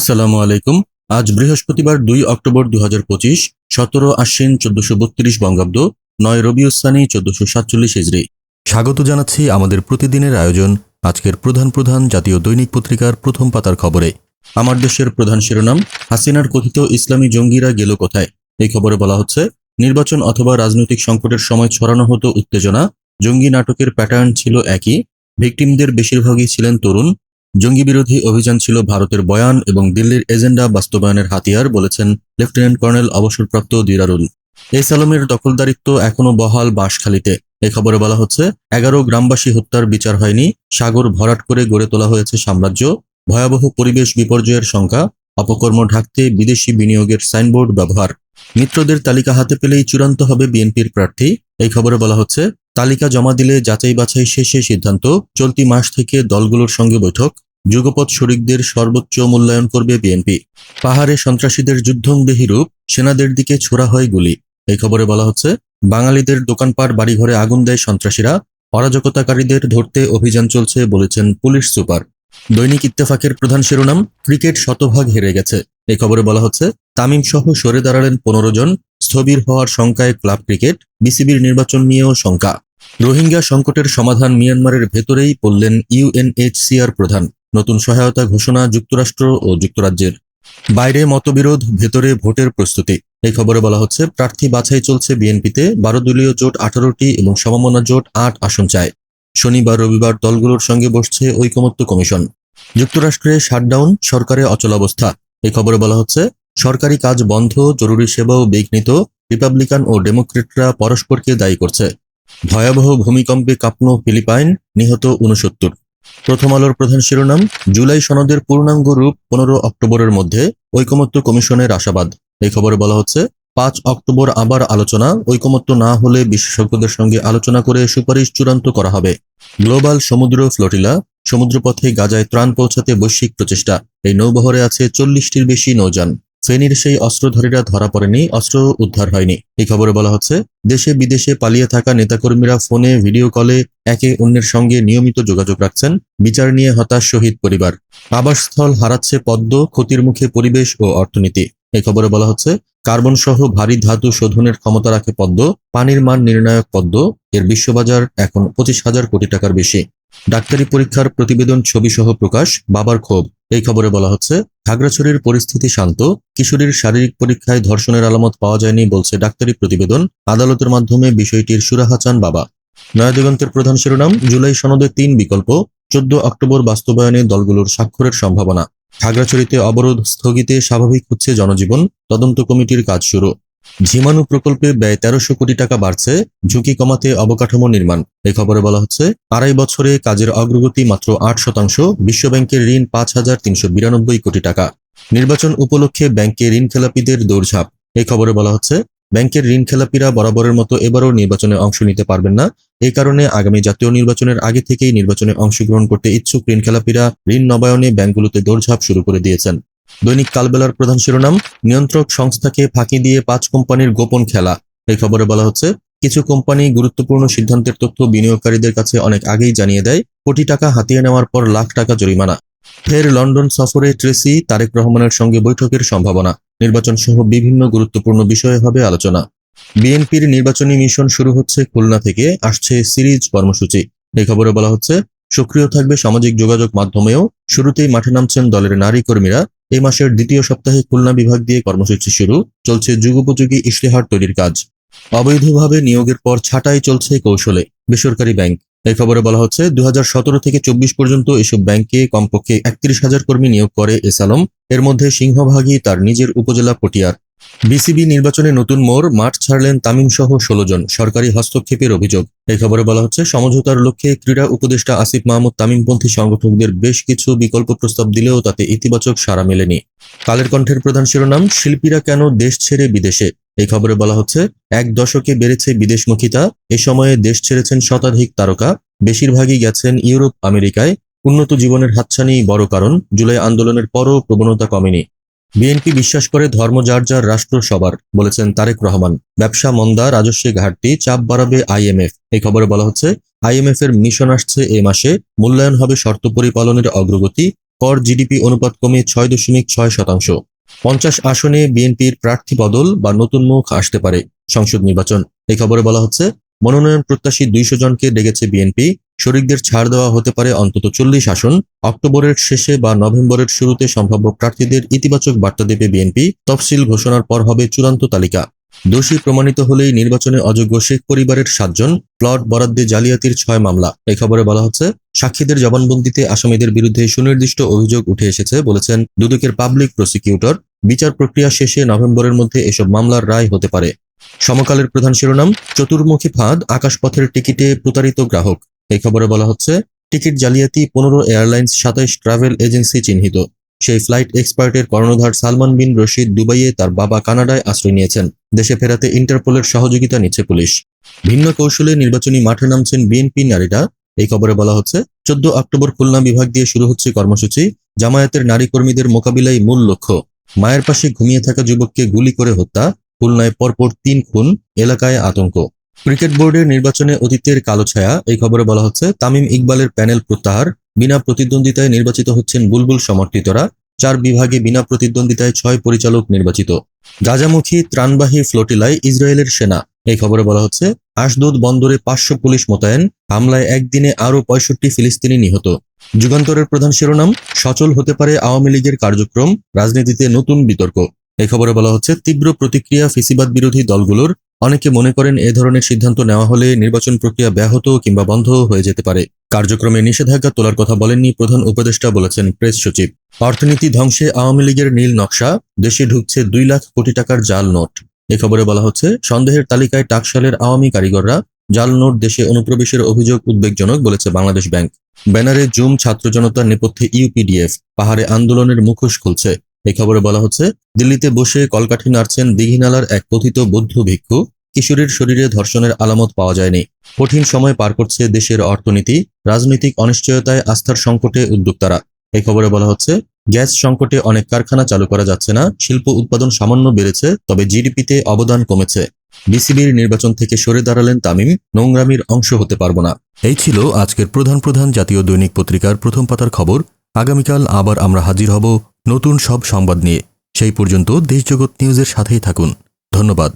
আসসালামু আলাইকুম। আজ বৃহস্পতিবার দুই অক্টোবর দু হাজার পঁচিশ, সতেরো আশ্বিন চোদ্দশো বত্রিশ বঙ্গাব্দ, নয় রবিউসানি চোদ্দশো সাতচল্লিশ হিজড়ি। স্বাগত জানাচ্ছি আমাদের প্রতিদিনের আয়োজন, আজকের প্রধান প্রধান জাতীয় দৈনিক পত্রিকার প্রথম পাতার খবরে। আমার দেশের প্রধান শিরোনাম, হাসিনার কথিত ইসলামী জঙ্গিরা গেল কোথায়? এই খবরে বলা হচ্ছে, নির্বাচন অথবা রাজনৈতিক সংকটের সময় ছড়ানো হতো উত্তেজনা, জঙ্গি নাটকের প্যাটার্ন ছিল একই ভিকটিমদের বেশিরভাগই ছিলেন তরুণ জঙ্গি বিরোধী অভিযান ছিল ভারতের বয়ান এবং দিল্লির এজেন্ডা বাস্তবায়নের হাতিয়ার, বলেছেন লেফটেন্যান্ট কর্নেল অবসরপ্রাপ্ত দিরারুল। এই সালামের দখলদারিত্ব এখনও বহাল বাঁশখালীতে। এ খবরে বলা হচ্ছে, এগারো গ্রামবাসী হত্যার বিচার হয়নি, সাগর ভরাট করে গড়ে তোলা হয়েছে সাম্রাজ্য, ভয়াবহ পরিবেশ বিপর্যয়ের সংখ্যা, অপকর্ম ঢাকতে বিদেশি বিনিয়োগের সাইনবোর্ড ব্যবহার। মিত্রদের তালিকা হাতে পেলেই চূড়ান্ত হবে বিএনপির প্রার্থী। এই খবরে বলা হচ্ছে তালিকা জমা দিলে যাচাই বাছাই শেষে সিদ্ধান্ত, চলতি মাস থেকে দলগুলোর সঙ্গে বৈঠক, যুগপৎ শরিকদের সর্বোচ্চ মূল্যায়ন করবে বিএনপি। পাহাড়ে সন্ত্রাসীদের যুদ্ধংদেহী রূপ, সেনাদের দিকে ছোড়া হয় গুলি। এই খবরে বলা হচ্ছে, বাঙালিদের দোকানপাট, বাড়িঘরে আগুন দেয় সন্ত্রাসীরা, অরাজকতাকারীদের ধরতে অভিযান চলছে বলেছেন পুলিশ সুপার। দৈনিক ইত্তেফাকের প্রধান শিরোনাম, ক্রিকেট শতভাগ হেরে গেছে। এই খবরে বলা হচ্ছে তামিম সহ সরে দাঁড়ালেন পনেরো জন স্থবির হওয়ার শঙ্কায় ক্লাব ক্রিকেট, বিসিবির নির্বাচন নিয়েও শঙ্কা। রোহিঙ্গা সংকটের সমাধান মিয়ানমারের ভেতরেই বললেন ইউএনএইচসিআর প্রধান। নতুন সহায়তা ঘোষণা যুক্তরাষ্ট্র ও যুক্তরাজ্যের। বাইরে মতবিরোধ, ভেতরে ভোটের প্রস্তুতি। এই খবরে বলা হচ্ছে, প্রার্থী বাছাই চলছে বিএনপিতে, বারো দলীয় জোট আঠারোটি এবং সমমনা জোট আট আসন চায়। শনিবার রবিবার দলগুলোর সঙ্গে বসছে ঐকমত্য কমিশন। যুক্তরাষ্ট্রে শাটডাউন, সরকারে অচলাবস্থা। এই খবরে বলা হচ্ছে সরকারি কাজ বন্ধ, জরুরি সেবাও বিঘ্নিত রিপাবলিকান ও ডেমোক্রেটরা পরস্পরকে দায়ী করছে। ভয়াবহ ভূমিকম্পে কাঁপনো ফিলিপাইন, নিহত উনসত্তর প্রথম আলোর প্রধান শিরোনাম, জুলাই সনদের পূর্ণাঙ্গ রূপ পনেরো অক্টোবরের মধ্যে ঐকমত্য কমিশনের আশাবাদ। এই খবরে বলা হচ্ছে, পাঁচ অক্টোবর আবার আলোচনা, ঐকমত্য না হলে বিশেষজ্ঞদের সঙ্গে আলোচনা করে সুপারিশ চূড়ান্ত করা হবে। গ্লোবাল সমুদ্র ফ্লোটিলা, সমুদ্রপথে গাজায় ত্রাণ পৌঁছাতে বৈশ্বিক প্রচেষ্টা। এই নৌবহরে আছে চল্লিশটির বেশি নৌযান। ফেনীর সেই অস্ত্রধারীরা ধরা পড়েনি, অস্ত্র উদ্ধার হয়নি। এই খবরে বলা হচ্ছে, দেশে বিদেশে পালিয়ে থাকা নেতাকর্মীরা ফোনে ভিডিও কলে একে অন্যের সঙ্গে নিয়মিত যোগাযোগ রাখছেন, বিচার নিয়ে হতাশ শহীদ পরিবার। আবাসস্থল হারাচ্ছে পদ্ম, ক্ষতির মুখে পরিবেশ ও অর্থনীতি। এই খবরে বলা হচ্ছে, কার্বন সহ ভারী ধাতু শোধনের ক্ষমতা রাখে পদ্ম, পানির মান নির্ণায়ক পদ্ম, এর বিশ্ববাজার এখন পঁচিশ হাজার কোটি টাকার বেশি। ডাক্তারি পরীক্ষার প্রতিবেদন ছবি সহ প্রকাশ, বাবার ক্ষোভ। এই খবরে বলা হচ্ছে, খাগড়াছড়ির পরিস্থিতি শান্ত, কিশোরীর শারীরিক পরীক্ষায় ধর্ষণের আলামত পাওয়া যায়নি বলছে ডাক্তারি প্রতিবেদন, আদালতের মাধ্যমে বিষয়টির সুরাহা চান বাবা। নয়াদিগন্তের প্রধান শিরোনাম, জুলাই সনদে তিন বিকল্প, চোদ্দ অক্টোবর বাস্তবায়নে দলগুলোর স্বাক্ষরের সম্ভাবনা। খাগড়াছড়িতে অবরোধ স্থগিতে স্বাভাবিক হচ্ছে জনজীবন, তদন্ত কমিটির কাজ শুরু। ঝিমানু প্রকল্পে ব্যয় তেরোশো কোটি টাকা বাড়ছে, ঝুঁকি কমাতে অবকাঠামো নির্মাণ। এ খবরে বলা হচ্ছে, আড়াই বছরে কাজের অগ্রগতি মাত্র আট শতাংশ, বিশ্বব্যাংকের ঋণ পাঁচ হাজার তিনশো বিরানব্বই কোটি টাকা। নির্বাচন উপলক্ষে ব্যাংকে ঋণ খেলাপিদের দৌড়ঝাঁপ। এই খবরে বলা হচ্ছে, ব্যাংকের ঋণ খেলাপিরা বরাবরের মতো এবারও নির্বাচনে অংশ নিতে পারবেন না। এ কারণে আগামী জাতীয় নির্বাচনের আগে থেকেই নির্বাচনে অংশগ্রহণ করতে ইচ্ছুক ঋণ খেলাপিরা ঋণ নবায়নে ব্যাংকগুলোতে দৌড়ঝাঁপ শুরু করে দিয়েছেন। দৈনিক কালবেলার প্রধান শিরোনাম, নিয়ন্ত্রক সংস্থাকে ফাঁকি দিয়ে পাঁচ কোম্পানির গোপন খেলা। এই খবরে বলা হচ্ছে, কিছু কোম্পানি গুরুত্বপূর্ণ সিদ্ধান্তের তথ্য বিনিয়োগকারীদের কাছে অনেক আগেই জানিয়ে দেয়, কোটি টাকা হাতিয়ে নেওয়ার পর লাখ টাকা জরিমানা। ফের লন্ডন সফরে ট্রেসি, তারেক রহমানের সঙ্গে বৈঠকের সম্ভাবনা। নির্বাচন সহ বিভিন্ন গুরুত্বপূর্ণ বিষয়ে হবে আলোচনা। বিএনপির নির্বাচনী মিশন শুরু হচ্ছে খুলনা থেকে, আসছে সিরিজ কর্মসূচি। এই খবরে বলা হচ্ছে, সক্রিয় থাকবে সামাজিক যোগাযোগ মাধ্যমেও, শুরুতেই মাঠে নামছেন দলের নারী কর্মীরা। এই মাসের দ্বিতীয় সপ্তাহে খুলনা বিভাগ দিয়ে কর্মসূচি শুরু, চলছে যুগোপযোগী ইশতেহার তৈরির কাজ। অবৈধভাবে নিয়োগের পর ছাটাই চলছে কৌশলে, বেসরকারি ব্যাংক। এই খবরে বলা হচ্ছে দু হাজার সতেরো থেকে চব্বিশ পর্যন্ত এসব ব্যাংকে কমপক্ষে একত্রিশ হাজার কর্মী নিয়োগ করে এসালম এর মধ্যে সিংহভাগই তার নিজের উপজেলা পটিয়ার। বিসিবি নির্বাচনে নতুন মোড়, মাঠ ছাড়লেন তামিম সহ ষোলো জন। সরকারি হস্তক্ষেপের অভিযোগ। এই খবরে বলা হচ্ছে, সমঝোতার লক্ষ্যে ক্রীড়া উপদেষ্টা আসিফ মাহমুদ তামিমপন্থী সংগঠকদের বেশ কিছু বিকল্প প্রস্তাব দিলেও তাতে ইতিবাচক সাড়া মেলেনি। কালের কণ্ঠের প্রধান শিরোনাম, শিল্পীরা কেন দেশ ছেড়ে বিদেশে? এই খবরে বলা হচ্ছে, এক দশকে বেড়েছে বিদেশমুখিতা, এ সময়ে দেশ ছেড়েছেন শতাধিক তারকা, বেশিরভাগই গেছেন ইউরোপ, আমেরিকায়। উন্নত জীবনের হাতছানি বড় কারণ, জুলাই আন্দোলনের পরও প্রবণতা কমেনি। বিএনপি বিশ্বাস করে ধর্ম যার যার রাষ্ট্র সবার, বলেছেন তারেক রহমান। ব্যবসা মন্দা, রাজস্বে ঘাটতি, চাপ বাড়াবে আইএমএফ এই খবরে বলা হচ্ছে আইএমএফ এর মিশন আসছে এ মাসে, মূল্যায়ন হবে শর্ত পরিপালনের অগ্রগতি, কর জিডিপি অনুপাত কমে ছয় দশমিক ছয় শতাংশ। পঞ্চাশ আসনে বিএনপির প্রার্থী বদল বা নতুন মুখ আসতে পারে সংসদ নির্বাচন। এই খবরে বলা হচ্ছে মনোনয়ন প্রত্যাশী দুইশো জনকে ডেকেছে বিএনপি। শরিকদের ছাড় দেওয়া হতে পারে অন্তত চল্লিশ আসন। অক্টোবরের শেষে বা নভেম্বরের শুরুতে সম্ভাব্য প্রার্থীদের ইতিবাচক বার্তা দেবে বিএনপি। তফসিল ঘোষণার পর হবে চূড়ান্ত তালিকা। দোষী প্রমাণিত হলেই নির্বাচনে অযোগ্য শেখ পরিবারের সাতজন। প্লট বরাদ্দে জালিয়াতির ছয় মামলা। এই খবরে বলা হচ্ছে, সাক্ষীদের জবানবন্দিতে আসামিদের বিরুদ্ধে সুনির্দিষ্ট অভিযোগ উঠে এসেছে, বলেছেন দুদকের পাবলিক প্রসিকিউটর। বিচার প্রক্রিয়া শেষে নভেম্বরের মধ্যে এসব মামলার রায় হতে পারে। সমকালের প্রধান শিরোনাম, চতুর্মুখী ফাঁদ, আকাশপথের টিকিটে প্রতারিত গ্রাহক। এই খবরে বলা হচ্ছে, টিকিট জালিয়াতি পনেরো এয়ারলাইন্স সাতাইশ ট্রাভেল এজেন্সি চিহ্নিত। সেই ফ্লাইট এক্সপার্টের কর্ণধার সালমান বিন রশিদ দুবাইয়ে তার বাবা কানাডায় আশ্রয় নিয়েছেন। দেশে ফেরাতে ইন্টারপোলের সহযোগিতা নিচ্ছে পুলিশ। ভিন্ন কৌশলে নির্বাচনী মাঠে নামছেন বিএনপি নারীরা। এই খবরে বলা হচ্ছে, চোদ্দ অক্টোবর খুলনা বিভাগ দিয়ে শুরু হচ্ছে কর্মসূচি। জামায়াতের নারী কর্মীদের মোকাবিলায় মূল লক্ষ্য, মায়ের পাশে ঘুমিয়ে থাকা যুবককে গুলি করে হত্যা। খুলনায় পরপর তিন খুন, এলাকায় আতঙ্ক। ক্রিকেট বোর্ডের নির্বাচনে অতীতের কালো ছায়া, এই খবরে বলা হচ্ছে, তামিম ইকবালের প্যানেল প্রত্যাহার, বিনা প্রতিদ্বন্দ্বিতায় নির্বাচিত হচ্ছেন বুলবুল সমর্থিতরা, চার বিভাগে বিনা প্রতিদ্বন্দ্বিতায় ছয় পরিচালক নির্বাচিত। গাজামুখী ত্রাণবাহী ফ্লোটিলায় ইসরায়েলের সেনা, এই খবরে বলা হচ্ছে আশদোদ বন্দরে পাঁচশো পুলিশ মোতায়েন, হামলায় একদিনে আরও পঁয়ষট্টি ফিলিস্তিনি নিহত। যুগান্তরের প্রধান শিরোনাম, সচল হতে পারে আওয়ামী লীগের কার্যক্রম, রাজনীতিতে নতুন বিতর্ক। এই খবরে বলা হচ্ছে, তীব্র প্রতিক্রিয়া ফিসিবাদ বিরোধী দলগুলোর। অনেকে মনে করেন এ ধরনের সিদ্ধান্ত নেওয়া হলে নির্বাচন প্রক্রিয়া ব্যাহত কিংবা বন্ধ হয়ে যেতে পারে। কার্যক্রমে নিষেধাজ্ঞা তোলার কথা বলেননি প্রধান উপদেষ্টা বলেছেন প্রেস সচিব। অর্থনীতি ধ্বংসে আওয়ামী লীগের নীল নকশা, দেশে ঢুকছে দুই লাখ কোটি টাকার জাল নোট। এ খবরে বলা হচ্ছে, সন্দেহের তালিকায় টাকশালের আওয়ামী কারিগররা জাল নোট দেশে অনুপ্রবেশের অভিযোগ উদ্বেগজনক বলেছে বাংলাদেশ ব্যাংক। ব্যানারে জুম ছাত্র জনতার নেপথ্যে ইউপিডিএফ, পাহাড়ে আন্দোলনের মুখোশ খুলছে। এই খবরে বলা হচ্ছে, দিল্লিতে বসে কলকাঠি নাড়ছেন দিঘিনালার এক কথিত বৌদ্ধ ভিক্ষু। কিশোরীর শরীরে ধর্ষণের আলামত পাওয়া যায়নি। কঠিন সময় পার করছে দেশের অর্থনীতি, রাজনৈতিক অনিশ্চয়তায় আস্থার সংকটে উদ্যোক্তারা। এই খবরে বলা হচ্ছে, গ্যাস সংকটে অনেক কারখানা চালু করা যাচ্ছে না, শিল্প উৎপাদন সামান্য বেড়েছে, তবে জিডিপিতে অবদান কমেছে। বিসিবির নির্বাচন থেকে সরে দাঁড়ালেন তামিম, নোংরামির অংশ হতে পারব না। এই ছিল আজকের প্রধান প্রধান জাতীয় দৈনিক পত্রিকার প্রথম পাতার খবর। আগামীকাল আবার আমরা হাজির হব নতুন সব সংবাদ নিয়ে। সেই পর্যন্ত দেশজগৎ নিউজের সাথেই থাকুন। ধন্যবাদ।